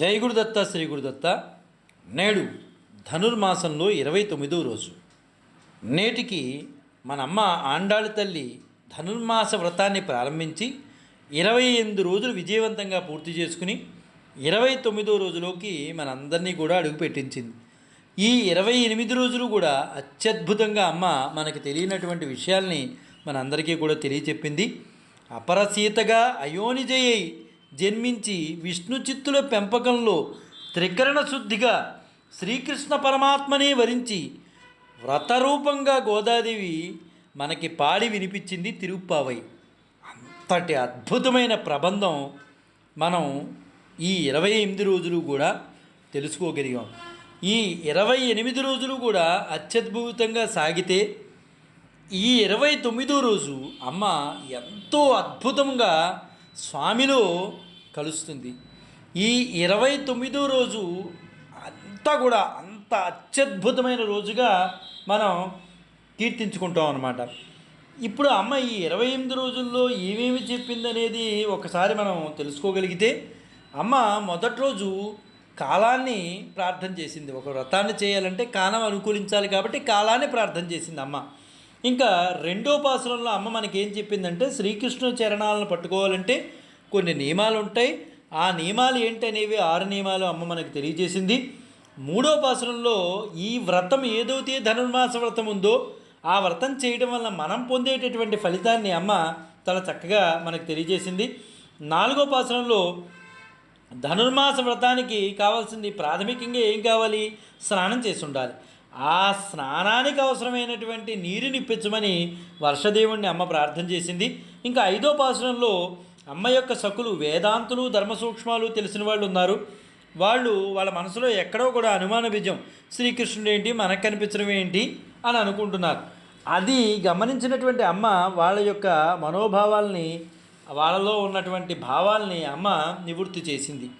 జై గురుదత్త శ్రీ గురుదత్త నేడు ధనుర్మాసంలో ఇరవై తొమ్మిదో రోజు. నేటికి మన అమ్మ ఆండాళి తల్లి ధనుర్మాస వ్రతాన్ని ప్రారంభించి ఇరవై ఎనిమిది రోజులు విజయవంతంగా పూర్తి చేసుకుని ఇరవై తొమ్మిదో రోజులోకి మనందరినీ కూడా అడుగుపెట్టించింది. ఈ ఇరవై ఎనిమిది రోజులు కూడా అత్యద్భుతంగా అమ్మ మనకి తెలియనటువంటి విషయాల్ని మనందరికీ కూడా తెలియచెప్పింది. అపరసీతగా అయోనిజయై జన్మించి విష్ణు చిత్తుల పెంపకంలో త్రికరణ శుద్ధిగా శ్రీకృష్ణ పరమాత్మనే వరించి వ్రతరూపంగా గోదాదేవి మనకి పాడి వినిపించింది తిరుప్పావై. అంతటి అద్భుతమైన ప్రబంధం మనం ఈ ఇరవై ఎనిమిది రోజులు కూడా తెలుసుకోగలిగాం. ఈ ఇరవై ఎనిమిది రోజులు కూడా అత్యద్భుతంగా సాగితే ఈ ఇరవై తొమ్మిదో రోజు అమ్మ ఎంతో అద్భుతంగా స్వామిలో కలుస్తుంది. ఈ ఇరవై తొమ్మిదో రోజు అంతా కూడా అంత అత్యద్భుతమైన రోజుగా మనం కీర్తించుకుంటాం అన్నమాట. ఇప్పుడు అమ్మ ఈ ఇరవై ఎనిమిది రోజుల్లో ఏమేమి చెప్పిందనేది ఒకసారి మనం తెలుసుకోగలిగితే అమ్మ మొదటి రోజు కాలాన్ని ప్రార్థన చేసింది. ఒక వ్రతాన్ని చేయాలంటే కాలం అనుకూలించాలి కాబట్టి కాలాన్ని ప్రార్థన చేసింది అమ్మ. ఇంకా రెండో పాసురంలో అమ్మ మనకేం చెప్పిందంటే శ్రీకృష్ణుని చరణాలను పట్టుకోవాలంటే కొన్ని నియమాలు ఉంటాయి ఆ నియమాలు ఏంటనేవి ఆరు నియమాలు అమ్మ మనకు తెలియజేసింది. మూడో పాసనంలో ఈ వ్రతం ఏదైతే ధనుర్మాస వ్రతం ఉందో ఆ వ్రతం చేయడం వల్ల మనం పొందేటటువంటి ఫలితాన్ని అమ్మ చాలా చక్కగా మనకు తెలియజేసింది. నాలుగో పాసనంలో ధనుర్మాస వ్రతానికి కావాల్సింది ప్రాథమికంగా ఏం కావాలి? స్నానం చేసి ఉండాలి. ఆ స్నానానికి అవసరమైనటువంటి నీరుని ఇప్పించమని వర్షదేవుణ్ణి అమ్మ ప్రార్థన చేసింది. ఇంకా ఐదో పాసనంలో అమ్మ యొక్క సకులు వేదాంతులు ధర్మ సూక్ష్మాలు తెలిసిన వాళ్ళు ఉన్నారు. వాళ్ళు వాళ్ళ మనసులో ఎక్కడో కూడా అనుమాన బీజం శ్రీకృష్ణుడు ఏంటి మనకు కనిపించడం ఏంటి అని అనుకుంటున్నారు. అది గమనించినటువంటి అమ్మ వాళ్ళ యొక్క మనోభావాల్ని వాళ్ళలో ఉన్నటువంటి భావాల్ని అమ్మ నివృత్తి చేసింది.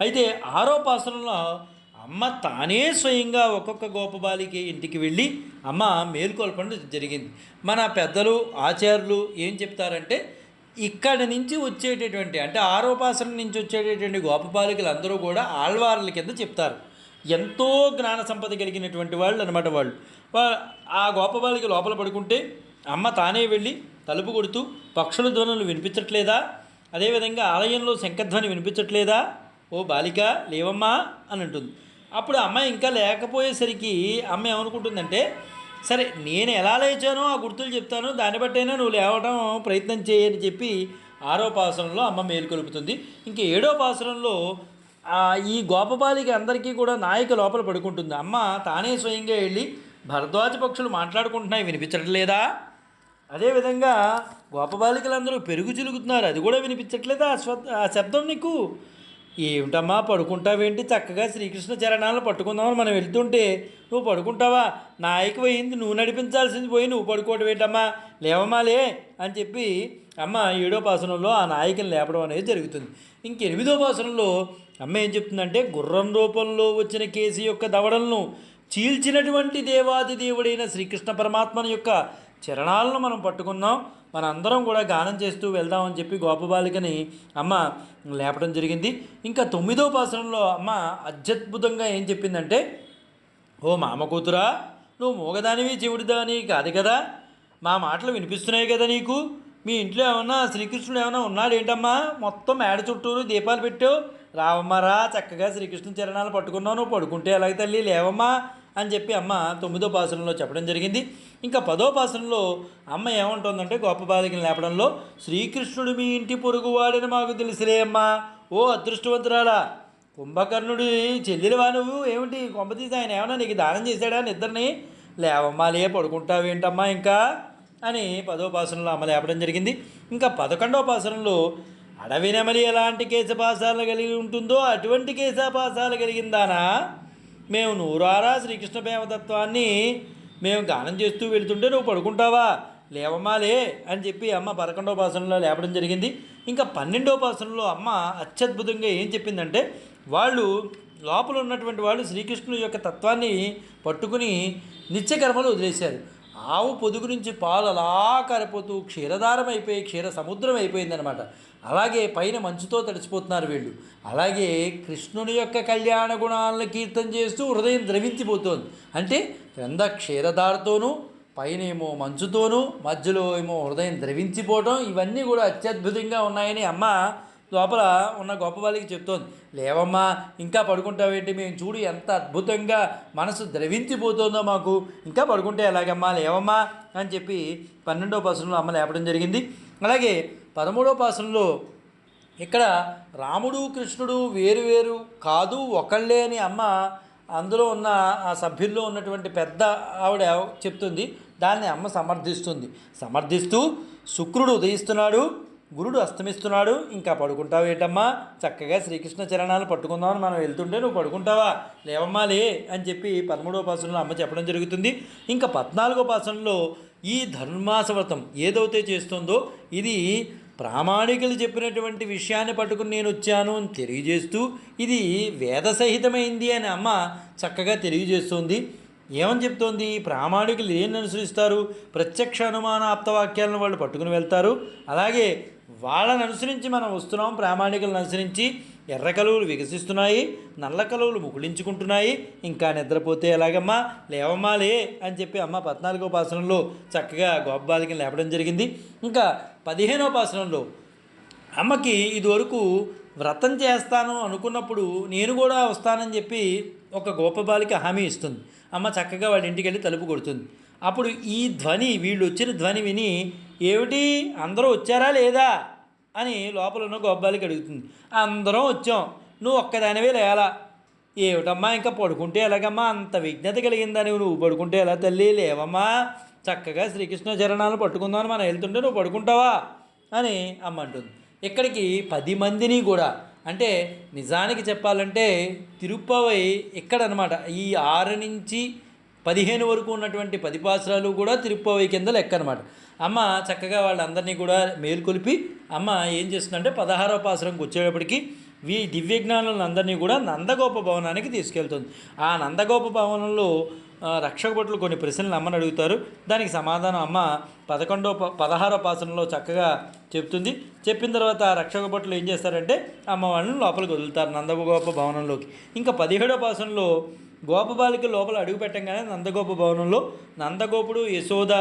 అయితే ఆరోపాసనలో అమ్మ తానే స్వయంగా ఒక్కొక్క గోపబాలికి ఇంటికి వెళ్ళి అమ్మ మేల్కొల్పడం జరిగింది. మన పెద్దలు ఆచార్యులు ఏం చెప్తారంటే ఇక్కడ నుంచి వచ్చేటటువంటి అంటే ఆరోపాసనం నుంచి వచ్చేటటువంటి గోపబాలికలు అందరూ కూడా ఆళ్వార్ల కింద చెప్తారు. ఎంతో జ్ఞాన సంపద కలిగినటువంటి వాళ్ళు అనమాట వాళ్ళు. ఆ గోపబాలిక లోపల పడుకుంటే అమ్మ తానే వెళ్ళి తలుపు కొడుతూ పక్షుల ధ్వనులు వినిపించట్లేదా? అదేవిధంగా ఆలయంలో శంఖధ్వని వినిపించట్లేదా? ఓ బాలిక లేవమ్మా అని అంటుంది. అప్పుడు అమ్మాయి ఇంకా లేకపోయేసరికి అమ్మ ఏమనుకుంటుందంటే సరే నేను ఎలా లేచానో ఆ గుర్తులు చెప్తాను. దాన్ని బట్టైనా నువ్వు లేవడం ప్రయత్నం చేయని చెప్పి ఆరో పాసనంలో అమ్మ మేలుకొలుపుతుంది ఇంక ఏడో పాసనంలో ఈ గోపబాలికి అందరికీ కూడా నాయక లోపల పడుకుంటుంది. అమ్మ తానే స్వయంగా వెళ్ళి భరద్వాజ పక్షులు మాట్లాడుకుంటున్నాయి. వినిపించట్లేదా అదేవిధంగా గోపబాలికలందరూ పెరుగు చిలుగుతున్నారు అది కూడా వినిపించట్లేదా ఆ శబ్దం నీకు? ఏమిటమ్మా పడుకుంటావేంటి? చక్కగా శ్రీకృష్ణ చరణాలను పట్టుకుందామని మనం వెళ్తుంటే నువ్వు పడుకుంటావా? నాయకు పోయింది నువ్వు నడిపించాల్సింది పోయి నువ్వు పడుకోవడం ఏంటమ్మా? లేవమ్మా లే అని చెప్పి అమ్మ ఏడో పాసనంలో ఆ నాయకుని లేపడం అనేది జరుగుతుంది. ఇంక ఎనిమిదో పాసనంలో అమ్మ ఏం చెప్తుందంటే గుర్రం రూపంలో వచ్చిన కేసు యొక్క దవడలను చీల్చినటువంటి దేవాది దేవుడైన శ్రీకృష్ణ పరమాత్మని యొక్క చరణాలను మనం పట్టుకున్నాం మన అందరం కూడా గానం చేస్తూ వెళ్దామని చెప్పి గోపబాలికని అమ్మ లేపడం జరిగింది. ఇంకా తొమ్మిదో పాసనంలో అమ్మ అత్యద్భుతంగా ఏం చెప్పిందంటే ఓ మామ కూతురా నువ్వు మూగదానివి చెవుడిదాని కాదు కదా. మా మాటలు వినిపిస్తున్నాయి కదా నీకు. మీ ఇంట్లో ఏమన్నా శ్రీకృష్ణుడు ఏమైనా ఉన్నాడు ఏంటమ్మా? మొత్తం మేడ చుట్టూరు దీపాలు పెట్టావు. రావమ్మా రా చక్కగా శ్రీకృష్ణ చరణాలు పట్టుకున్నావు. నువ్వు పడుకుంటే ఎలాగ తల్లి? లేవమ్మా అని చెప్పి అమ్మ తొమ్మిదో పాసనంలో చెప్పడం జరిగింది. ఇంకా పదోపాసనలో అమ్మ ఏమంటుందంటే గొప్ప బాలికను లేపడంలో శ్రీకృష్ణుడు మీ ఇంటి పొరుగువాడని మాకు తెలుసులే అమ్మా. ఓ అదృష్టవంతురాలా కుంభకర్ణుడి చెల్లెలివా నువ్వు? ఏమిటి? కొంపతీసి ఆయన ఏమన్నా నీకు దానం చేశాడా నిద్రని? లేవమ్మా లే పడుకుంటావేంటమ్మా ఇంకా? అని పదోపాసనలో అమ్మ లేపడం జరిగింది. ఇంకా పదకొండవ పాసనంలో అడవి నెమలి ఎలాంటి కేశపాసాలు కలిగి ఉంటుందో అటువంటి కేశపాసాలు కలిగిందానా? మేము నూరారా శ్రీకృష్ణ ప్రేమతత్వాన్ని మేము గానం చేస్తూ వెళుతుంటే నువ్వు పడుకుంటావా? లేవమాలే అని చెప్పి అమ్మ పదకొండవ పాసనలో లేపడం జరిగింది. ఇంకా పన్నెండవ పాసనంలో అమ్మ అత్యద్భుతంగా ఏం చెప్పిందంటే వాళ్ళు లోపల ఉన్నటువంటి వాళ్ళు శ్రీకృష్ణుని యొక్క తత్వాన్ని పట్టుకుని నిత్యకర్మలు వదిలేశారు. ఆవు పొదుగు నుంచి పాలు అలా కరిపోతూ క్షీరధారం అయిపోయి క్షీర సముద్రం అయిపోయిందనమాట అలాగే పైన మంచుతో తడిచిపోతున్నారు వీళ్ళు. అలాగే కృష్ణుని యొక్క కళ్యాణ గుణాలను కీర్తన చేస్తూ హృదయం ద్రవించిపోతోంది. అంటే క్రింద క్షీరధారతోనూ పైన ఏమో మంచుతోనూ మధ్యలో ఏమో హృదయం ద్రవించిపోవటం ఇవన్నీ కూడా అత్యద్భుతంగా ఉన్నాయని అమ్మ లోపల ఉన్న గొప్ప వాళ్ళకి చెప్తోంది. లేవమ్మా ఇంకా పడుకుంటావేంటి? మేము చూడు ఎంత అద్భుతంగా మనసు ద్రవించిపోతుందో మాకు. ఇంకా పడుకుంటే ఎలాగమ్మా? లేవమ్మా అని చెప్పి పన్నెండో పాసంలో అమ్మ లేపడం జరిగింది. అలాగే పదమూడో పాసంలో ఇక్కడ రాముడు కృష్ణుడు వేరు వేరు కాదు ఒకళ్ళే అని అమ్మ అందులో ఉన్న ఆ సభ్యుల్లో ఉన్నటువంటి పెద్ద ఆవిడ చెప్తుంది. దాన్ని అమ్మ సమర్థిస్తుంది. సమర్థిస్తూ శుక్రుడు ఉదయిస్తున్నాడు గురుడు అస్తమిస్తున్నాడు. ఇంకా పడుకుంటావు ఏంటమ్మా? చక్కగా శ్రీకృష్ణ చరణాలు పట్టుకుందామని మనం వెళ్తుంటే నువ్వు పడుకుంటావా? లేవమ్మా లే అని చెప్పి పదమూడవ పాసనలో అమ్మ చెప్పడం జరుగుతుంది. ఇంకా పద్నాలుగో పాసనలో ఈ ధర్మాస వ్రతం ఏదైతే చేస్తుందో ఇది ప్రామాణికులు చెప్పినటువంటి విషయాన్ని పట్టుకుని నేను వచ్చాను అని తెలియజేస్తూ ఇది వేద సహితమైంది అని అమ్మ చక్కగా తెలియజేస్తుంది. ఏమని చెప్తోంది? ప్రామాణికులు ఏం అనుసరిస్తారు? ప్రత్యక్ష అనుమాన ఆప్తవాక్యాలను వాళ్ళు పట్టుకుని వెళ్తారు. అలాగే వాళ్ళని అనుసరించి మనం వస్తున్నాం ప్రామాణికులను అనుసరించి. ఎర్ర కలువులు వికసిస్తున్నాయి నల్ల కలువులు ముకుళించుకుంటున్నాయి ఇంకా నిద్రపోతే ఎలాగమ్మా? లేవమ్మా లే అని చెప్పి అమ్మ పద్నాలుగో పాసనంలో చక్కగా గోపబాలికను లేపడం జరిగింది. ఇంకా పదిహేనో పాసనంలో అమ్మకి ఇదివరకు వ్రతం చేస్తాను అనుకున్నప్పుడు నేను కూడా వస్తానని చెప్పి ఒక గోపబాలిక హామీ ఇస్తుంది. అమ్మ చక్కగా వాళ్ళ ఇంటికి వెళ్ళి తలుపు కొడుతుంది. అప్పుడు ఈ ధ్వని వీళ్ళు వచ్చిన ధ్వని విని ఏమిటి అందరూ వచ్చారా లేదా? అని లోపల ఉన్న గొబ్బాలికి అడుగుతుంది. అందరం వచ్చాం. నువ్వు ఒక్కదానివే లేలా ఏమిటమ్మా ఇంకా పడుకుంటే ఎలాగమ్మా? అంత విజ్ఞత కలిగిందా నువ్వు? పడుకుంటే ఎలా తల్లి? లేవమ్మా. చక్కగా శ్రీకృష్ణ చరణాలు పట్టుకుందామని మనం వెళ్తుంటే నువ్వు పడుకుంటావా? అని అమ్మ అంటుంది. ఇక్కడికి పది మందిని కూడా. అంటే నిజానికి చెప్పాలంటే తిరుప్పవై ఇక్కడ అనమాట ఈ ఆరు నుంచి పదిహేను వరకు ఉన్నటువంటి పది పాసరాలు కూడా తిరుప్పవై కింద లెక్క అనమాట అమ్మ చక్కగా వాళ్ళందరినీ కూడా మేల్కొలిపి అమ్మ ఏం చేస్తుందంటే పదహారవ పాసరంకి వచ్చేటప్పటికి వీ దివ్యజ్ఞానులను అందరినీ కూడా నందగోప భవనానికి తీసుకెళ్తుంది. ఆ నందగోప భవనంలో ఆ, రక్షక భటులు కొన్ని ప్రశ్నలు అమ్మని అడుగుతారు. దానికి సమాధానం అమ్మ పదకొండో ప- పదహారో పాసనంలో చక్కగా చెప్తుంది. చెప్పిన తర్వాత రక్షక భటులు ఏం చేస్తారంటే అమ్మ వాళ్ళని లోపలికి వదులుతారు నందగోప భవనంలోకి. ఇంకా పదిహేడో పాసనంలో గోపబాలిక లోపల అడుగుపెట్టంగానే నందగోప భవనంలో నందగోపుడు యశోద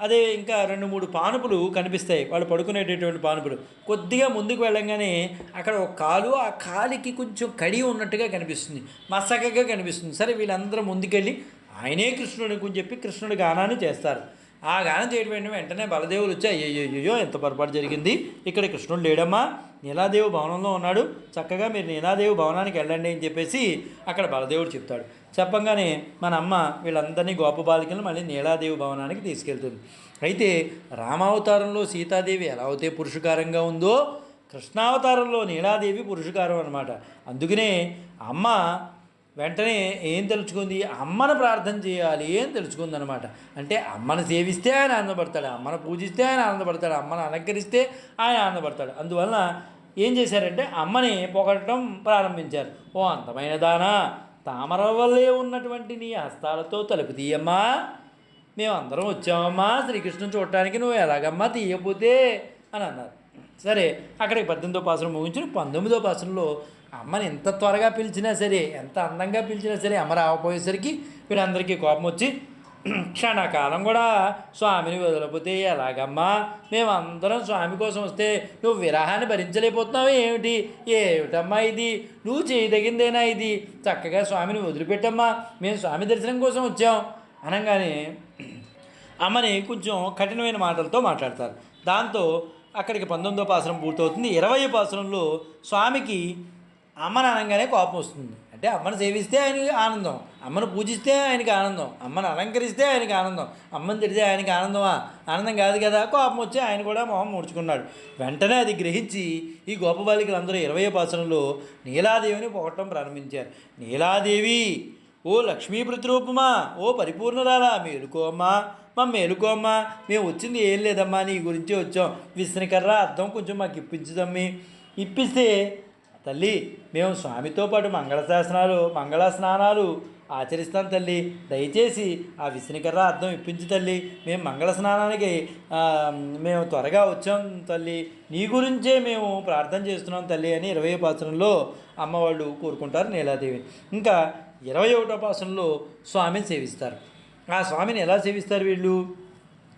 అదే ఇంకా రెండు మూడు పానుపులు కనిపిస్తాయి. వాళ్ళు పడుకునేటటువంటి పానుపులు. కొద్దిగా ముందుకు వెళ్ళంగానే అక్కడ ఒక కాలు ఆ కాలికి కొంచెం కడి ఉన్నట్టుగా కనిపిస్తుంది. మసకగా కనిపిస్తుంది. సరే వీళ్ళందరూ ముందుకెళ్ళి ఆయనే కృష్ణుడు అని చెప్పి కృష్ణుడి గానాన్ని చేస్తారు. ఆ గానం చేయడం వెంటనే వెంటనే బలదేవులు వచ్చి అయ్యయ్యో ఎంత పొరపాటు జరిగింది. ఇక్కడ కృష్ణుడు లేడమ్మా నీలాదేవి భవనంలో ఉన్నాడు. చక్కగా మీరు నీలాదేవి భవనానికి వెళ్ళండి అని చెప్పేసి అక్కడ బలదేవుడు చెప్తాడు. చెప్పంగానే మన అమ్మ వీళ్ళందరినీ గోప బాలికలను మళ్ళీ నీలాదేవి భవనానికి తీసుకెళ్తుంది. అయితే రామావతారంలో సీతాదేవి ఎలా అయితే పురుషకారంగా ఉందో కృష్ణావతారంలో నీలాదేవి పురుషకారం అనమాట అందుకనే అమ్మ వెంటనే ఏం తెలుసుకుంది? అమ్మను ప్రార్థన చేయాలి అని తెలుసుకుంది అనమాట అంటే అమ్మను సేవిస్తే ఆయన ఆనందపడతాడు అమ్మను పూజిస్తే ఆయన ఆనందపడతాడు అమ్మను అలంకరిస్తే ఆయన ఆనందపడతాడు. అందువలన ఏం చేశారంటే అమ్మని పొగడటం ప్రారంభించారు. ఓ అందమైన దానా తామర వల్లే ఉన్నటువంటి నీ హస్తాలతో తలుపు తీయమ్మా. మేమందరం వచ్చామమ్మా శ్రీకృష్ణుని చూడటానికి నువ్వు ఎలాగమ్మా తీయకపోతే అని అన్నారు. సరే అక్కడికి పద్దెనిమిదో పాసనం ముగించుకుని పంతొమ్మిదో పాసరంలో అమ్మని ఎంత త్వరగా పిలిచినా సరే ఎంత అందంగా పిలిచినా సరే అమ్మ రాకపోయేసరికి వీరందరికీ కోపం వచ్చి క్షణకాలం కూడా స్వామిని వదలకపోతే ఎలాగమ్మా? మేమందరం స్వామి కోసం వస్తే నువ్వు విరహాన్ని భరించలేకపోతున్నావు ఏమిటి? ఏమిటమ్మా ఇది? నువ్వు చేయదగిందేనా ఇది? చక్కగా స్వామిని వదిలిపెట్టమ్మా మేము స్వామి దర్శనం కోసం వచ్చాం అనగానే అమ్మని కొంచెం కఠినమైన మాటలతో మాట్లాడతారు. దాంతో అక్కడికి పంతొమ్మిదో పాసరం పూర్తవుతుంది. ఇరవై పాసరంలో స్వామికి అమ్మను అనగానే కోపం వస్తుంది. అంటే అమ్మను సేవిస్తే ఆయనకి ఆనందం. అమ్మను పూజిస్తే ఆయనకి ఆనందం. అమ్మను అలంకరిస్తే ఆయనకి ఆనందం. అమ్మను తిడితే ఆయనకి ఆనందమా? ఆనందం కాదు కదా. కోపం వచ్చి ఆయన కూడా మొహం ముడుచుకున్నాడు. వెంటనే అది గ్రహించి ఈ గోప బాలికలందరూ ఇరవై పాసనంలో నీలాదేవిని పోగొట్టడం ప్రారంభించారు. నీలాదేవి ఓ లక్ష్మీ ప్రతిరూపమా ఓ పరిపూర్ణరాలా మేలుకోమ్మా మా మేలుకోమ్మా మేము వచ్చింది ఏం లేదమ్మా నీ గురించి వచ్చాం. విసనకర్ర అర్థం కొంచెం మాకు ఇప్పించదమ్మి ఇప్పిస్తే తల్లి మేము స్వామితో పాటు మంగళ శాసనాలు మంగళ స్నానాలు ఆచరిస్తాం తల్లి. దయచేసి ఆ విష్ణుకర్ర అర్థం ఇప్పించు తల్లి. మేము మంగళ స్నానానికి మేము త్వరగా వచ్చాం తల్లి. నీ గురించే మేము ప్రార్థన చేస్తున్నాం తల్లి అని ఇరవై పాసనంలో అమ్మవాళ్ళు కోరుకుంటారు నీలాదేవి. ఇంకా ఇరవై ఒకటో పాసనంలో స్వామిని సేవిస్తారు. ఆ స్వామిని ఎలా సేవిస్తారు వీళ్ళు?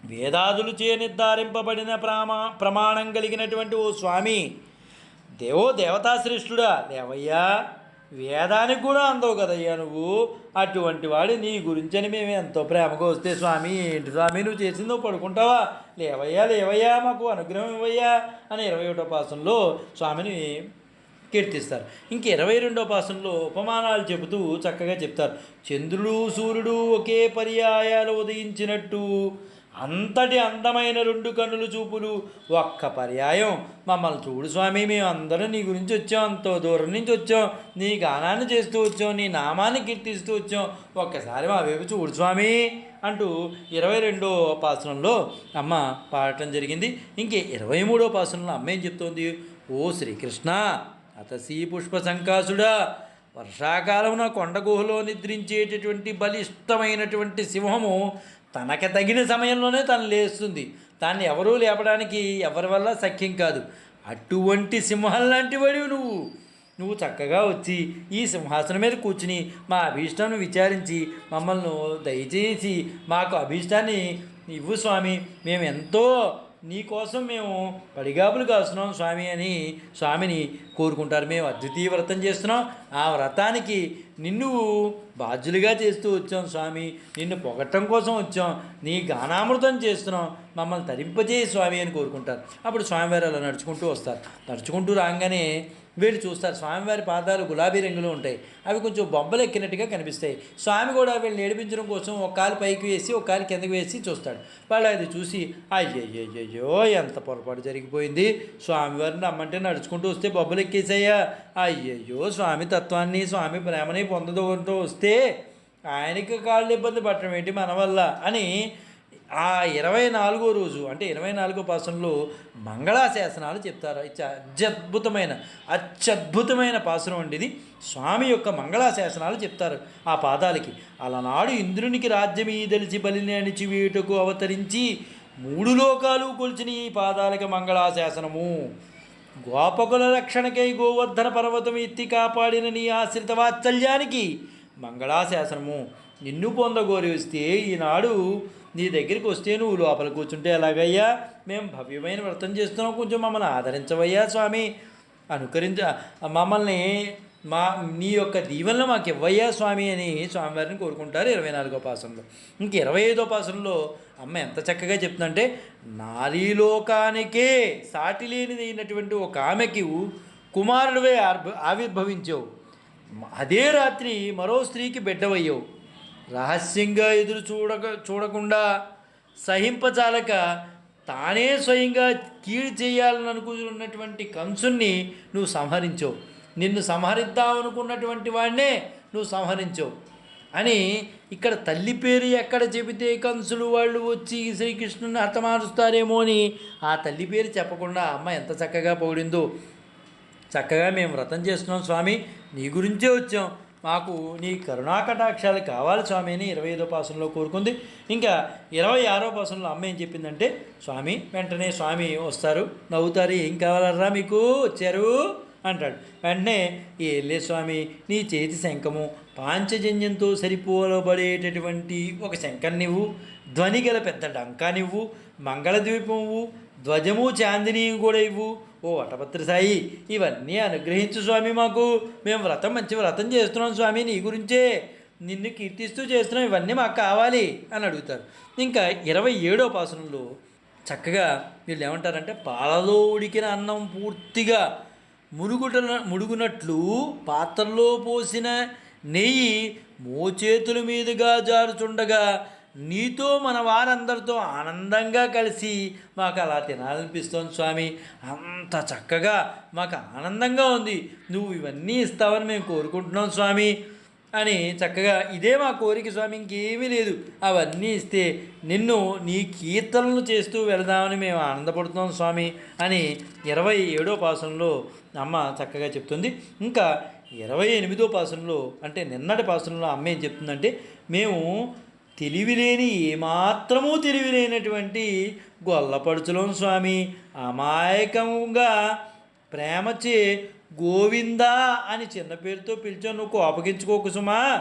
వేదాదులు చే నిర్ధారింపబడిన ప్రామా ప్రమాణం కలిగినటువంటి ఓ స్వామి దేవో దేవతాశ్రేష్ఠుడా దేవయ్యా వేదానికి కూడా అందవు కదయ్యా నువ్వు. అటువంటి వాడు నీ గురించని మేము ఎంతో ప్రేమగా వస్తే స్వామి ఏంటి స్వామి నువ్వు చేసిందో పడుకుంటావా? లేవయ్యా లేవయ్యా మాకు అనుగ్రహం ఇవ్వయ్యా అని ఇరవై ఒకటో పాసంలో స్వామిని కీర్తిస్తారు. ఇంక ఇరవై రెండో పాసంలో ఉపమానాలు చెబుతూ చక్కగా చెప్తారు. చంద్రుడు సూర్యుడు ఒకే పర్యాయాలు ఉదయించినట్టు. అంతటి అందమైన రెండు కన్నులు చూపులు ఒక్క పర్యాయం. మమ్మల్ని చూడు స్వామి మేము అందరం నీ గురించి వచ్చాం. అంతో దూరం నుంచి వచ్చాం. నీ గానాన్ని చేస్తూ వచ్చాం. నీ నామాన్ని కీర్తిస్తూ వచ్చాం. ఒక్కసారి మా వైపు చూడు స్వామి అంటూ ఇరవై రెండో పాసనంలో అమ్మ పాడటం జరిగింది. ఇంకే ఇరవై మూడో పాసనంలో అమ్మ ఏం చెప్తోంది? ఓ శ్రీకృష్ణ అతసీ పుష్ప సంకాసుడా వర్షాకాలమున కొండ గుహలో నిద్రించేటటువంటి బలిష్టమైనటువంటి సింహము తనకి తగిన సమయంలోనే తను లేస్తుంది. తాన్ని ఎవరూ లేపడానికి ఎవరి వల్ల సఖ్యం కాదు. అటువంటి సింహం లాంటి వాడివి నువ్వు. నువ్వు చక్కగా వచ్చి ఈ సింహాసనం మీద కూర్చుని మా అభీష్టాన్ని విచారించి మమ్మల్ని దయచేసి మాకు అభీష్టాన్ని ఇవ్వు స్వామి. మేము ఎంతో నీకోసం మేము పడిగాపులు కాస్తున్నాం స్వామి అని స్వామిని కోరుకుంటారు. మేము అద్వితీయ వ్రతం చేస్తున్నాం. ఆ వ్రతానికి నిన్ను బాధ్యులుగా చేస్తూ వచ్చాం స్వామి. నిన్ను పొగట్టం కోసం వచ్చాం. నీ గానామృతం చేస్తున్నాం. మమ్మల్ని తరింపజేయి స్వామి అని కోరుకుంటారు. అప్పుడు స్వామివారు అలా నడుచుకుంటూ వస్తారు. నడుచుకుంటూ రాగానే వీళ్ళు చూస్తారు. స్వామివారి పాదాలు గులాబీ రంగులో ఉంటాయి. అవి కొంచెం బొబ్బలు ఎక్కినట్టుగా కనిపిస్తాయి. స్వామి కూడా వీళ్ళు ఏడిపించడం కోసం ఒక కాలు పైకి వేసి ఒక కాలు కిందకి వేసి చూస్తాడు. వాళ్ళు అది చూసి అయ్యయ్యయ్యో ఎంత పొరపాటు జరిగిపోయింది. స్వామివారిని రమ్మంటే నడుచుకుంటూ వస్తే బొబ్బలు ఎక్కేసాయా అయ్యయ్యో స్వామి తత్వాన్ని స్వామి ప్రేమని పొందదోంటూ వస్తే ఆయనకి కాళ్ళు ఇబ్బంది పడటం ఏంటి మన వల్ల? అని ఆ ఇరవై నాలుగో రోజు అంటే ఇరవై నాలుగో పాసంలో మంగళాశాసనాలు చెప్తారు. ఇది అత్యద్భుతమైన అత్యద్భుతమైన పాసనం అండి ఇది. స్వామి యొక్క మంగళాశాసనాలు చెప్తారు ఆ పాదాలకి. అలనాడు ఇంద్రునికి రాజ్యం తెలిసి బలిని అణిచి అవతరించి మూడు లోకాలు కొలిచిన ఈ పాదాలకి మంగళాశాసనము. గోపకుల రక్షణకై గోవర్ధన పర్వతం ఎత్తి కాపాడిన నీ ఆశ్రిత వాత్సల్యానికి మంగళాశాసనము. నిన్ను పొందగోరి వస్తే ఈనాడు నీ దగ్గరికి వస్తే నువ్వు లోపల కూర్చుంటే ఎలాగయ్యా? మేము భవ్యమైన వ్రతం చేస్తున్నాం. కొంచెం మమ్మల్ని ఆదరించవయ్యా స్వామి. అనుకరించ మమ్మల్ని మా నీ యొక్క దీవెనలు మాకు ఇవ్వయ్యా స్వామి అని స్వామివారిని కోరుకుంటారు ఇరవై నాలుగో పాసంలో. ఇంక ఇరవై ఐదో పాసంలో అమ్మ ఎంత చక్కగా చెప్తుందంటే నారీలోకానికే సాటి లేనిది అయినటువంటి ఒక ఆమెకి కుమారుడివే ఆర్భ- ఆవిర్భవించావు. అదే రాత్రి మరో స్త్రీకి బిడ్డవయ్యావు. రహస్యంగా ఎదురు చూడక చూడకుండా సహింపచాలక తానే స్వయంగా కీడు చేయాలని అనుకున్నటువంటి కంసుని నువ్వు సంహరించావు నిన్ను సంహరిద్దామనుకున్నటువంటి వాడినే నువ్వు సంహరించావు అని ఇక్కడ తల్లి పేరు ఎక్కడ చెబితే కంసులు వాళ్ళు వచ్చి శ్రీకృష్ణుని హతమారుస్తారేమో అని ఆ తల్లి పేరు చెప్పకుండా అమ్మ ఎంత చక్కగా పొగిడిందో. చక్కగా మేము వ్రతం చేస్తున్నాం స్వామి నీ గురించే వచ్చాం. మాకు నీ కరుణాకటాక్షాలు కావాలి స్వామి అని ఇరవై ఐదో పాసంలో కోరుకుంది. ఇంకా ఇరవై ఆరో పాసంలో అమ్మ ఏం చెప్పిందంటే స్వామి వెంటనే స్వామి వస్తారు. నవ్వుతారు. ఏం కావాలరా మీకు? వచ్చారు. అంటాడు. వెంటనే ఏలే స్వామి నీ చేతి శంఖము పాంచజన్యంతో సరిపోలబడేటటువంటి ఒక శంఖనివ్వు ధ్వని గల పెద్ద డంకానివ్వు మంగళద్వీపము ధ్వజము చాందిని కూడా ఇవ్వు. ఓ వటభద్ర సాయి. ఇవన్నీ అనుగ్రహించు స్వామి మాకు. మేము వ్రతం మంచి వ్రతం చేస్తున్నాం స్వామి నీ గురించే. నిన్ను కీర్తిస్తూ చేస్తున్నాం ఇవన్నీ మాకు కావాలి అని అడుగుతారు. ఇంకా ఇరవై ఏడో పాసనంలో చక్కగా వీళ్ళు ఏమంటారంటే పాలలో ఉడికిన అన్నం పూర్తిగా మురుగుట ముడుగునట్లు పాత్రలో పోసిన నెయ్యి మోచేతుల మీదుగా జారుచుండగా నీతో మన వారందరితో ఆనందంగా కలిసి మాకు అలా తినాలనిపిస్తోంది స్వామి. అంత చక్కగా మాకు ఆనందంగా ఉంది. నువ్వు ఇవన్నీ ఇస్తావని మేము కోరుకుంటున్నాం స్వామి అని చక్కగా ఇదే మా కోరిక స్వామి ఇంకేమీ లేదు. అవన్నీ ఇస్తే నిన్ను నీ కీర్తనలు చేస్తూ వెళదామని మేము ఆనందపడుతున్నాం స్వామి అని ఇరవై ఏడో పాసంలో అమ్మ చక్కగా చెప్తుంది. ఇంకా ఇరవై ఎనిమిదో పాసంలో అంటే నిన్నటి పాసంలో అమ్మ ఏం చెప్తుందంటే మేము తెలివిలేని ఏమాత్రమూ తెలివిలేనటువంటి గొల్లపడుచులం స్వామి. అమాయకంగా ప్రేమచే గోవిందా అని చిన్న పేరుతో పిలిచావు నువ్వు కోపగించుకోకు సుమా.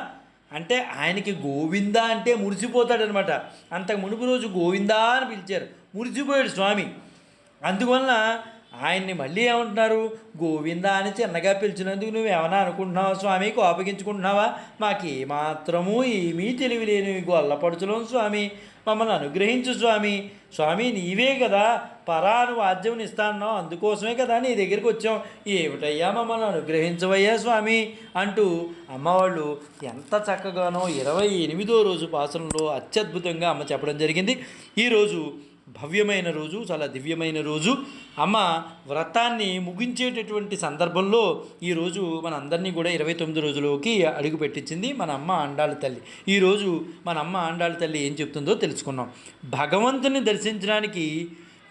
అంటే ఆయనకి గోవిందా అంటే మురిసిపోతాడనమాట. అంతకు మునుపు రోజు గోవిందా అని పిలిచారు. మురిసిపోయాడు స్వామి. అందువలన ఆయన్ని మళ్ళీ ఏమంటున్నారు? గోవిందా అని చిన్నగా పిలిచినందుకు నువ్వు అనుకుంటున్నావా స్వామి? కోపగించుకుంటున్నావా? మాకు ఏమాత్రము ఏమీ తెలివిలేని గొల్లపడుచులం స్వామి. మమ్మల్ని అనుగ్రహించు స్వామి. స్వామి నీవే కదా పరాను వాద్యం ఇస్తాన్నావు. అందుకోసమే కదా నీ దగ్గరికి వచ్చాం. ఏమిటయ్యా మమ్మల్ని అనుగ్రహించవయ్యా స్వామి? అంటూ అమ్మవాళ్ళు ఎంత చక్కగానో ఇరవై ఎనిమిదో రోజు పాసనంలో అత్యద్భుతంగా అమ్మ చెప్పడం జరిగింది. ఈరోజు భవ్యమైన రోజు చాలా దివ్యమైన రోజు. అమ్మ వ్రతాన్ని ముగించేటటువంటి సందర్భంలో ఈరోజు మన అందరినీ కూడా ఇరవై తొమ్మిది రోజులోకి అడుగు పెట్టించింది మన అమ్మ ఆండాళ్ళ తల్లి. ఈరోజు మన అమ్మ ఆండాళ్ళ తల్లి ఏం చెప్తుందో తెలుసుకున్నాం భగవంతుని దర్శించడానికి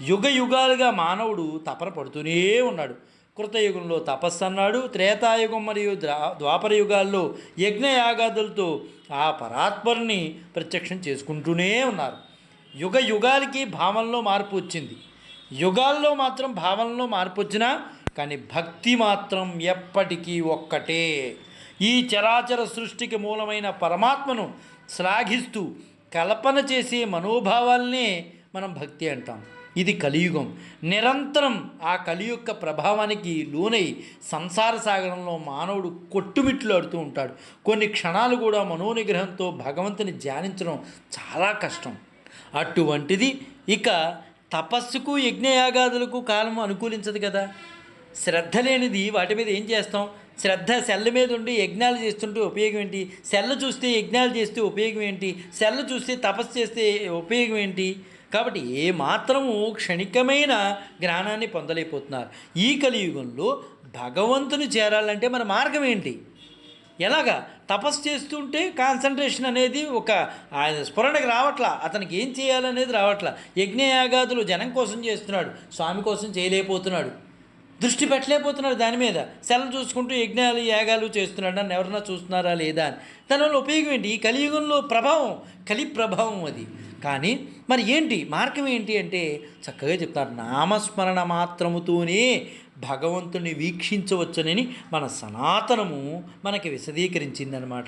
యుగ యుగాలుగా మానవుడు తపన పడుతూనే ఉన్నాడు. కృతయుగంలో తపస్సు అన్నాడు త్రేతాయుగం మరియు ద్వాపర యుగాల్లో యజ్ఞయాగాదులతో ఆ పరాత్పరుని ప్రత్యక్షం చేసుకుంటూనే ఉన్నారు. యుగ యుగాలకి భావనలో మార్పు వచ్చింది. యుగాల్లో మాత్రం భావనలో మార్పు వచ్చినా కానీ భక్తి మాత్రం ఎప్పటికీ ఒక్కటే. ఈ చరాచర సృష్టికి మూలమైన పరమాత్మను శ్లాఘిస్తూ కల్పన చేసే మనోభావాలనే మనం భక్తి అంటాం. ఇది కలియుగం. నిరంతరం ఆ కలి యొక్క ప్రభావానికి లోనై సంసార సాగరంలో మానవుడు కొట్టుమిట్లాడుతూ ఉంటాడు. కొన్ని క్షణాలు కూడా మనోనిగ్రహంతో భగవంతుని ధ్యానించడం చాలా కష్టం. అటువంటిది. ఇక తపస్సుకు యజ్ఞయాగాదులకు కాలం అనుకూలించదు కదా. శ్రద్ధ లేనిది వాటి మీద ఏం చేస్తాం? శ్రద్ధ సెల్ల మీద ఉండి యజ్ఞాలు చేస్తుంటే ఉపయోగం ఏంటి? సెల్ల చూస్తే యజ్ఞాలు చేస్తే ఉపయోగం ఏంటి? సెల్ల చూస్తే తపస్సు చేస్తే ఉపయోగం ఏంటి? కాబట్టి ఏ మాత్రము క్షణికమైన జ్ఞానాన్ని పొందలేకపోతున్నారు. ఈ కలియుగంలో భగవంతుని చేరాలంటే మన మార్గం ఏంటి? ఎలాగా? తపస్సు చేస్తుంటే కాన్సన్ట్రేషన్ అనేది ఒక ఆయన స్ఫురణకి రావట్లా అతనికి ఏం చేయాలనేది రావట్లా. యజ్ఞయాగాదులు జనం కోసం చేస్తున్నాడు స్వామి కోసం చేయలేకపోతున్నాడు. దృష్టి పెట్టలేకపోతున్నాడు దాని మీద. సెలవు చూసుకుంటూ యజ్ఞాలు యాగాలు చేస్తున్నాడు. నన్ను ఎవరన్నా చూస్తున్నారా లేదా అని. దానివల్ల ఉపయోగం ఏంటి? ఈ కలియుగంలో ప్రభావం కలి ప్రభావం అది. కానీ మరి ఏంటి? మార్గం ఏంటి అంటే చక్కగా చెప్తారు నామస్మరణ మాత్రముతోనే భగవంతుని వీక్షించవచ్చనని మన సనాతనము మనకి విశదీకరించిందనమాట.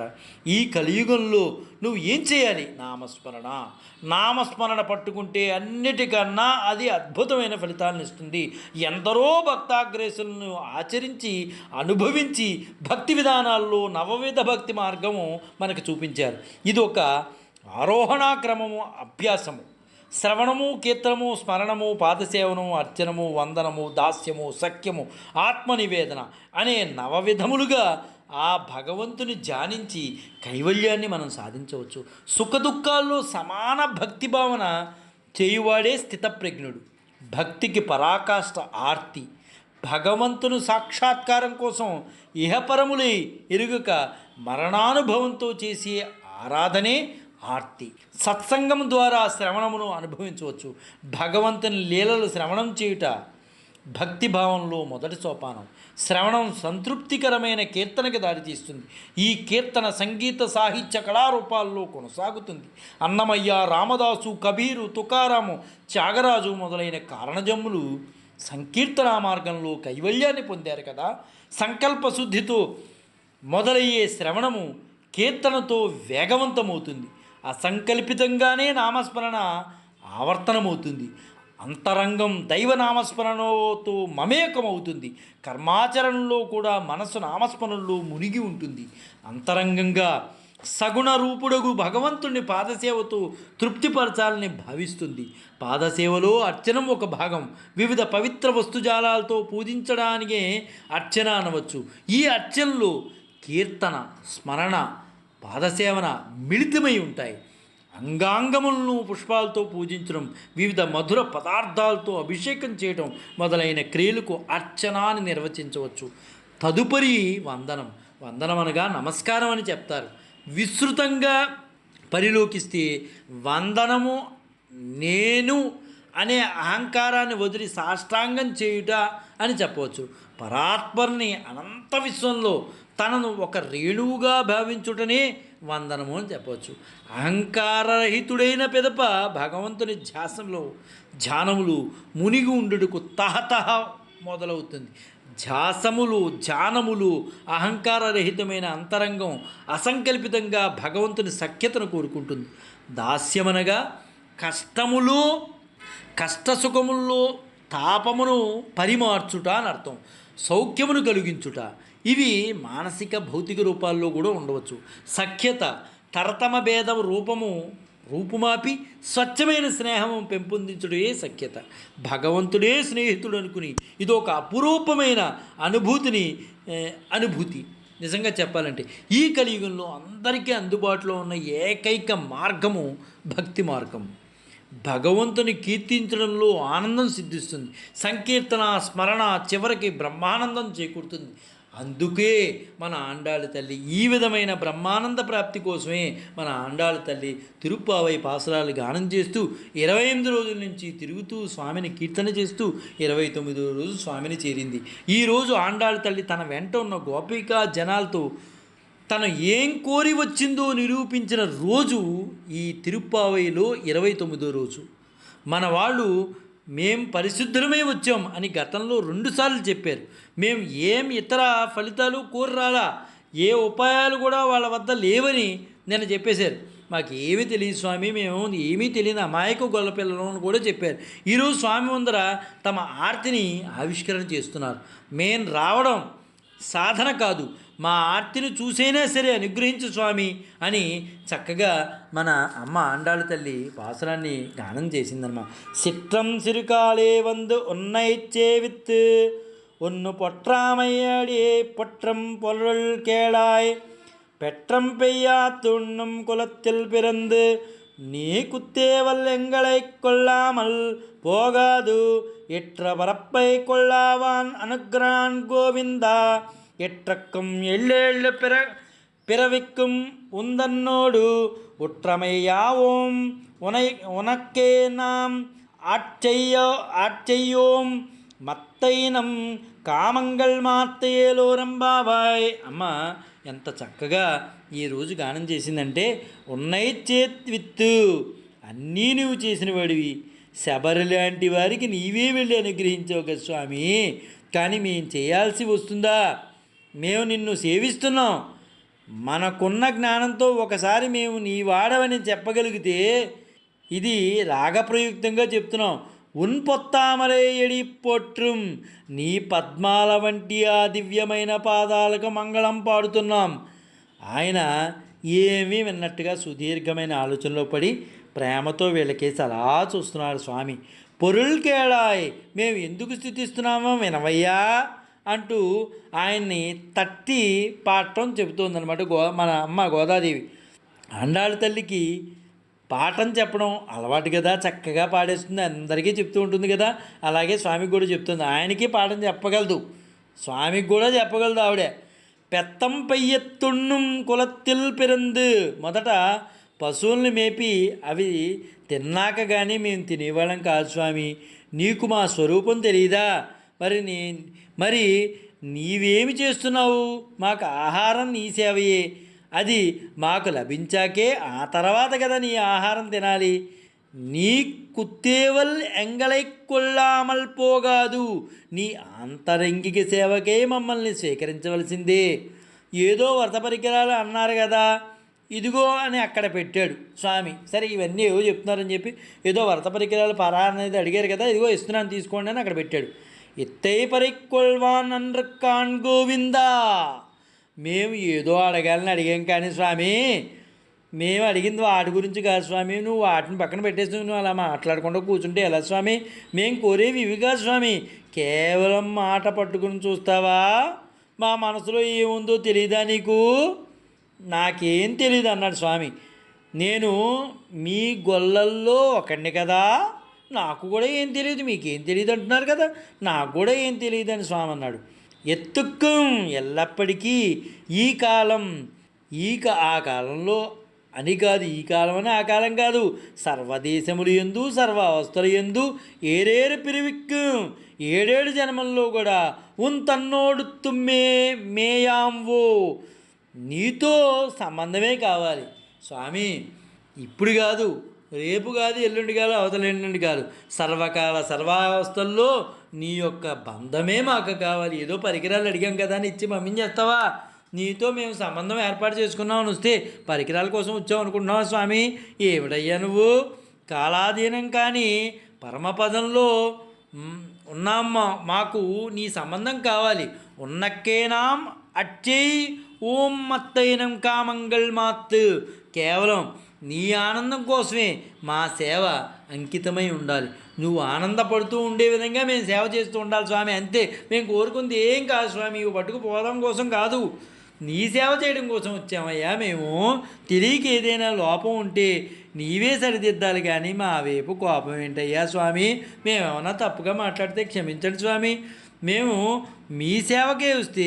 ఈ కలియుగంలో నువ్వు ఏం చేయాలి? నామస్మరణ. నామస్మరణ పట్టుకుంటే అన్నిటికన్నా అది అద్భుతమైన ఫలితాలను ఇస్తుంది. ఎందరో భక్తాగ్రేసులను ఆచరించి అనుభవించి భక్తి విధానాల్లో నవవిధ భక్తి మార్గము మనకు చూపించారు. ఇది ఒక ఆరోహణా క్రమము అభ్యాసము. శ్రవణము కీర్తనము స్మరణము పాదసేవనము అర్చనము వందనము దాస్యము సఖ్యము ఆత్మనివేదన అనే నవవిధములుగా ఆ భగవంతుని ధ్యానించి కైవల్యాన్ని మనం సాధించవచ్చు. సుఖదుఖాల్లో సమాన భక్తి భావన చేయువాడే స్థితప్రజ్ఞుడు. భక్తికి పరాకాష్ట ఆర్తి. భగవంతుని సాక్షాత్కారం కోసం ఇహపరములై ఎరుగక మరణానుభవంతో చేసే ఆరాధనే ఆర్తి. సత్సంగం ద్వారా శ్రవణమును అనుభవించవచ్చు. భగవంతుని లీలలు శ్రవణం చేయుట భక్తి భావంలో మొదటి సోపానం. శ్రవణం సంతృప్తికరమైన కీర్తనకి దారితీస్తుంది. ఈ కీర్తన సంగీత సాహిత్య కళారూపాల్లో కొనసాగుతుంది. అన్నమయ్య రామదాసు కబీరు తుకారాము త్యాగరాజు మొదలైన కారణజమ్ములు సంకీర్తన మార్గంలో కైవల్యాన్ని పొందారు కదా. సంకల్ప శుద్ధితో మొదలయ్యే శ్రవణము కీర్తనతో వేగవంతమవుతుంది. అసంకల్పితంగానే నామస్మరణ ఆవర్తనమవుతుంది. అంతరంగం దైవ నామస్మరణతో మమేకమవుతుంది. కర్మాచరణలో కూడా మనసు నామస్మరణలో మునిగి ఉంటుంది. అంతరంగంగా సగుణ రూపుడగు భగవంతుని పాదసేవతో తృప్తిపరచాలని భావిస్తుంది. పాదసేవలో అర్చనం ఒక భాగం. వివిధ పవిత్ర వస్తుజాలాలతో పూజించడానికే అర్చన అనవచ్చు. ఈ అర్చనలో కీర్తన స్మరణ పాదసేవన మిళితమై ఉంటాయి. అంగాంగములను పుష్పాలతో పూజించడం వివిధ మధుర పదార్థాలతో అభిషేకం చేయడం మొదలైన క్రియలకు అర్చన అని నిర్వచించవచ్చు. తదుపరి వందనం. వందనం అనగా నమస్కారం అని చెప్తారు. విస్తృతంగా పరిలోకిస్తే వందనము నేను అనే అహంకారాన్ని వదిలి సాష్టాంగం చేయుట అని చెప్పవచ్చు. పరాత్పర్ని అనంత విశ్వంలో తనను ఒక రేణువుగా భావించుటనే వందనము అని చెప్పవచ్చు. అహంకారరహితుడైన పిదప భగవంతుని ధ్యాసంలో ధ్యానములు మునిగి ఉండుటకు తహతహ మొదలవుతుంది. ధ్యాసములు ధ్యానములు అహంకారరహితమైన అంతరంగం అసంకల్పితంగా భగవంతుని సఖ్యతను కోరుకుంటుంది. దాస్యమనగా కష్టములు కష్టసుఖముల్లో తాపమును పరిమార్చుట అని అర్థం. సౌఖ్యమును కలిగించుట. ఇవి మానసిక భౌతిక రూపాల్లో కూడా ఉండవచ్చు. సఖ్యత తరతమ భేదం రూపము రూపుమాపి స్వచ్ఛమైన స్నేహము పెంపొందించుడే సఖ్యత. భగవంతుడే స్నేహితుడు అనుకుని ఇది ఒక అపురూపమైన అనుభూతిని అనుభూతి. నిజంగా చెప్పాలంటే ఈ కలియుగంలో అందరికీ అందుబాటులో ఉన్న ఏకైక మార్గము భక్తి మార్గం భగవంతుని కీర్తించడంలో ఆనందం సిద్ధిస్తుంది. సంకీర్తన స్మరణ చివరికి బ్రహ్మానందం చేకూరుతుంది. అందుకే మన ఆండాళి తల్లి ఈ విధమైన బ్రహ్మానంద ప్రాప్తి కోసమే మన ఆండాళి తల్లి తిరుప్పావై పాసరాలు గానం చేస్తూ ఇరవై ఎనిమిది రోజుల నుంచి తిరుగుతూ స్వామిని కీర్తన చేస్తూ ఇరవై తొమ్మిదో రోజు స్వామిని చేరింది. ఈరోజు ఆండాళి తల్లి తన వెంట ఉన్న గోపికా జనాలతో తను ఏం కోరి వచ్చిందో నిరూపించిన రోజు ఈ తిరుప్పావైలో ఇరవై తొమ్మిదో రోజు. మన వాళ్ళు మేం పరిశుద్ధులమై వచ్చాం అని గతంలో రెండుసార్లు చెప్పారు. మేము ఏం ఇతర ఫలితాలు కోర్రాలా? ఏ ఉపాయాలు కూడా వాళ్ళ వద్ద లేవని నేను చెప్పేశారు. మాకు ఏమీ తెలియదు స్వామి మేము ఏమీ తెలియని అమాయక గొల్ల పిల్లలు అని కూడా చెప్పారు. ఈరోజు స్వామి ముందర తమ ఆర్తిని ఆవిష్కరణ చేస్తున్నారు. మేము రావడం సాధన కాదు మా ఆర్తిని చూసైనా సరే అనుగ్రహించు స్వామి అని చక్కగా మన అమ్మ ఆండాళ్ళ తల్లి పాసరాన్ని గానం చేసిందన్నమా సిట్రం సిరుకాలే వందు ఉన్నైచ్చే విత్ ஒன்று பொற்றாமையடியே பொற்றம் பொருள் கேளாய் பெற்றம் பெய்யா துண்ணும் குலத்தில் பிறந்து நீ குத்தேவல் எங்களை கொள்ளாமல் போகாது எற்ற பரப்பை கொள்ளாவான் அனுக்ரான் கோவிந்தா எற்றக்கும் எள்ளேழு பிற பிறவிக்கும் உந்தன்னோடு உற்றமையாவோம் உனை உனக்கே நாம் ஆட்செய்யோ ஆட்செய்யோம் మత్తైనం కామంగల్ మాత్తేలోరంబాబాయ్ అమ్మ ఎంత చక్కగా ఈరోజు గానం చేసిందంటే ఉన్నై చేత్ విత్తు అన్నీ నువ్వు చేసిన వాడివి శబరి లాంటి వారికి నీవే వెళ్ళి అనుగ్రహించావు కదా స్వామి. కానీ మేము చేయాల్సి వస్తుందా? మేము నిన్ను సేవిస్తున్నాం. మనకున్న జ్ఞానంతో ఒకసారి మేము నీ వాడవని చెప్పగలిగితే ఇది రాగప్రయుక్తంగా చెప్తున్నాం. ఉన్ పొత్తామరేయడి ఎడి నీ పద్మాల వంటి ఆ దివ్యమైన పాదాలకు మంగళం పాడుతున్నాం. ఆయన ఏమీ విన్నట్టుగా సుదీర్ఘమైన ఆలోచనలో పడి ప్రేమతో వీళ్ళకేసి అలా చూస్తున్నాడు స్వామి. పొరుల్కేళాయ్ మేము ఎందుకు స్థితిస్తున్నామో వినవయ్యా అంటూ ఆయన్ని తట్టి పాఠం చెబుతుందనమాట గో మన అమ్మ గోదాదేవి. అండాళ్ళ తల్లికి పాఠం చెప్పడం అలవాటు కదా చక్కగా పాడేస్తుంది అందరికీ చెప్తూ ఉంటుంది కదా అలాగే స్వామికి కూడా చెప్తుంది. ఆయనకి పాఠం చెప్పగలదు స్వామికి కూడా చెప్పగలదు ఆవిడే పెత్తం పెయ్యెత్తుణ్ణం కులత్తిల్ పిరందు. మొదట పశువుల్ని మేపి అవి తిన్నాక కానీ మేము తినేవాళ్ళం కాదు స్వామి. నీకు మా స్వరూపం తెలియదా మరి నీ మరి నీవేమి చేస్తున్నావు? మాకు ఆహారం నీ సేవయే. అది మాకు లభించాకే ఆ తర్వాత కదా నీ ఆహారం తినాలి. నీ కుత్తేవల్ ఎంగళై కొల్లామల్ పోగాదు నీ ఆంతరంగిక సేవకే మమ్మల్ని స్వీకరించవలసిందే ఏదో వ్రత పరికరాలు అన్నారు కదా ఇదిగో అని అక్కడ పెట్టాడు స్వామి సరే ఇవన్నీ ఏవో చెప్తున్నారని చెప్పి ఏదో వ్రత పరికరాలు పరా అనేది అడిగారు కదా ఇదిగో ఇస్తున్నాను తీసుకోండి అని అక్కడ పెట్టాడు ఇత్తై పరికొల్వాన్ అన్రకాన్ గోవిందా మేము ఏదో అడగాలని అడిగాం కానీ స్వామి మేము అడిగింది వాటి గురించి కాదు స్వామి నువ్వు వాటిని పక్కన పెట్టేసి నువ్వు అలా మాట్లాడకుండా కూర్చుంటే ఎలా స్వామి? మేము కోరేవి ఇవి కాదు స్వామి. కేవలం మాట పట్టుకుని చూస్తావా? మా మనసులో ఏముందో తెలియదా నీకు? నాకేం తెలియదు అన్నాడు స్వామి. నేను మీ గొల్లల్లో ఒకడిని కదా. నాకు కూడా ఏం తెలియదు మీకేం తెలియదు అంటున్నారు కదా. నాకు కూడా ఏం తెలియదు అని స్వామి అన్నాడు. ఎత్తుక్కం ఎల్లప్పటికీ ఈ కాలం ఈ కా- ఆ కాలంలో అని కాదు ఈ కాలమని ఆ కాలం కాదు. సర్వదేశములు ఎందు సర్వ అవస్థలు ఎందు ఏరేరు పిరివిక్కు. ఏడేడు జన్మల్లో కూడా ఉన్ తన్నోడు తుమ్మే మేయాంవో. నీతో సంబంధమే కావాలి. స్వామి ఇప్పుడు కాదు రేపు కాదు ఎల్లుండి కాదు అవతల ఎల్లుండి కాదు. సర్వకాల సర్వావస్థల్లో నీ యొక్క బంధమే మాకు కావాలి. ఏదో పరికరాలు అడిగాం కదా అని ఇచ్చి పంపించేస్తావా నీతో మేము సంబంధం ఏర్పాటు చేసుకున్నామని వస్తే పరికరాల కోసం వచ్చావు అనుకుంటున్నావు స్వామి? ఏమిటయ్యా నువ్వు? కాలాధీనం కానీ పరమపదంలో మ్, ఉన్నాం మాకు నీ సంబంధం కావాలి. ఉన్నక్కేనాం అచ్చై ఓం మత్తైనం కామంగళ్ మాత్. కేవలం నీ ఆనందం కోసమే మా సేవ అంకితమై ఉండాలి. నువ్వు ఆనందపడుతూ ఉండే విధంగా మేము సేవ చేస్తూ ఉండాలి స్వామి. అంతే. మేము కోరుకుంది ఏం కాదు స్వామి. ఇవి పట్టుకుపోవడం కోసం కాదు. నీ సేవ చేయడం కోసం వచ్చామయ్యా మేము. తెలియక ఏదైనా లోపం ఉంటే నీవే సరిదిద్దాలి కానీ మా వైపు కోపం ఏంటయ్యా స్వామి? మేమేమన్నా తప్పుగా మాట్లాడితే క్షమించండి స్వామి. మేము మీ సేవకే వస్తే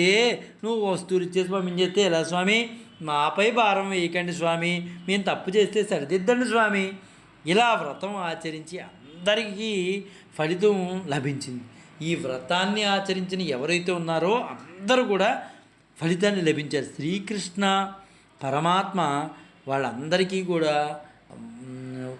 నువ్వు వస్తువులు ఇచ్చేసి పంపించేస్తే ఎలా స్వామి? మాపై భారం వేయకండి స్వామి. మేము తప్పు చేస్తే సరిదిద్దండి స్వామి. ఇలా వ్రతం ఆచరించి అందరికీ ఫలితం లభించింది. ఈ వ్రతాన్ని ఆచరించిన ఎవరైతే ఉన్నారో అందరూ కూడా ఫలితాన్ని లభించారు. శ్రీకృష్ణ పరమాత్మ వాళ్ళందరికీ కూడా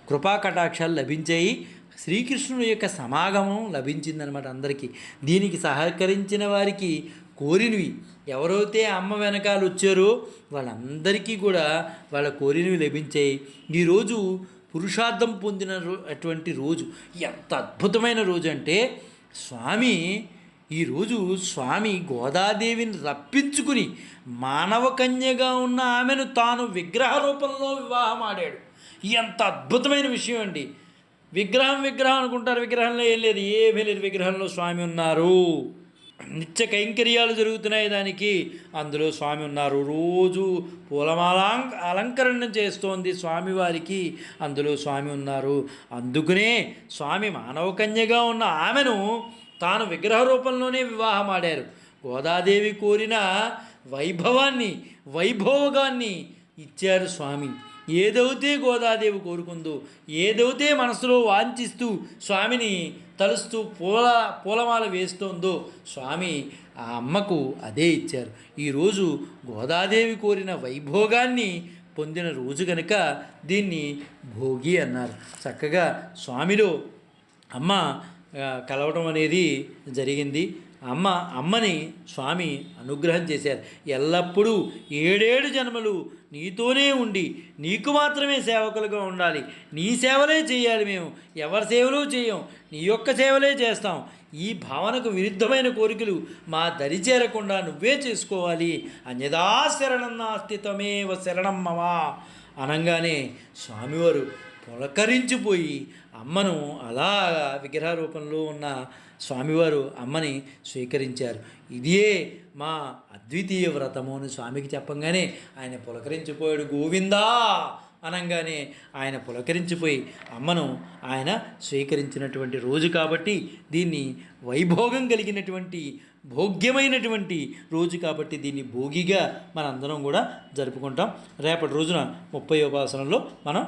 కృపా కటాక్షాలు లభించాయి. శ్రీకృష్ణుడు యొక్క సమాగమం లభించిందనమాట అందరికీ. దీనికి సహకరించిన వారికి కోరినవి. ఎవరైతే అమ్మ వెనకాల వచ్చారో వాళ్ళందరికీ కూడా వాళ్ళ కోరినవి లభించాయి. ఈరోజు పురుషార్థం పొందిన అటువంటి రోజు. ఎంత అద్భుతమైన రోజు అంటే స్వామి ఈరోజు స్వామి గోదాదేవిని రప్పించుకుని మానవ కన్యగా ఉన్న ఆమెను తాను విగ్రహ రూపంలో వివాహం ఆడాడు ఎంత అద్భుతమైన విషయం అండి. విగ్రహం విగ్రహం అనుకుంటారు విగ్రహంలో ఏం లేదు ఏమీ లేదు విగ్రహంలో స్వామి ఉన్నారు. నిత్య కైంకర్యాలు జరుగుతున్నాయి దానికి. అందులో స్వామి ఉన్నారు. రోజు పూలమాలం అలంకరణ చేస్తోంది స్వామివారికి. అందులో స్వామి ఉన్నారు. అందుకనే స్వామి మానవకన్యగా ఉన్న ఆమెను తాను విగ్రహ రూపంలోనే వివాహమాడారు. గోదాదేవి కోరిన వైభవాన్ని వైభోగాన్ని ఇచ్చారు స్వామి. ఏదైతే గోదాదేవి కోరుకుందో ఏదైతే మనసులో వాంఛిస్తూ స్వామిని తలుస్తూ పూల పూలమాల వేస్తోందో స్వామి ఆ అమ్మకు అదే ఇచ్చారు. ఈరోజు గోదాదేవి కోరిన వైభోగాన్ని పొందిన రోజు కనుక దీన్ని భోగి అన్నారు. చక్కగా స్వామిలో అమ్మ కలవటం అనేది జరిగింది. అమ్మ అమ్మని స్వామి అనుగ్రహం చేశారు. ఎల్లప్పుడూ ఏడేడు జన్మలు నీతోనే ఉండి నీకు మాత్రమే సేవకులుగా ఉండాలి. నీ సేవలే చేయాలి మేము. ఎవరి సేవలు చేయం? నీ యొక్క సేవలే చేస్తాం. ఈ భావనకు విరుద్ధమైన కోరికలు మా దరి చేరకుండా నువ్వే చేసుకోవాలి. అన్యదా శరణం నాస్తి త్వమేవ శరణం మమా అనగానే స్వామివారు పులకరించిపోయి అమ్మను అలా విగ్రహ రూపంలో ఉన్న స్వామివారు అమ్మని స్వీకరించారు. ఇదే మా అద్వితీయ వ్రతము అని స్వామికి చెప్పంగానే ఆయన పులకరించిపోయాడు. గోవిందా అనగానే ఆయన పులకరించిపోయి అమ్మను ఆయన స్వీకరించినటువంటి రోజు కాబట్టి దీన్ని వైభోగం కలిగినటువంటి భోగ్యమైనటువంటి రోజు కాబట్టి దీన్ని భోగిగా మనందరం కూడా జరుపుకుంటాం. రేపటి రోజున ముప్పై ఉపాసనలో మనం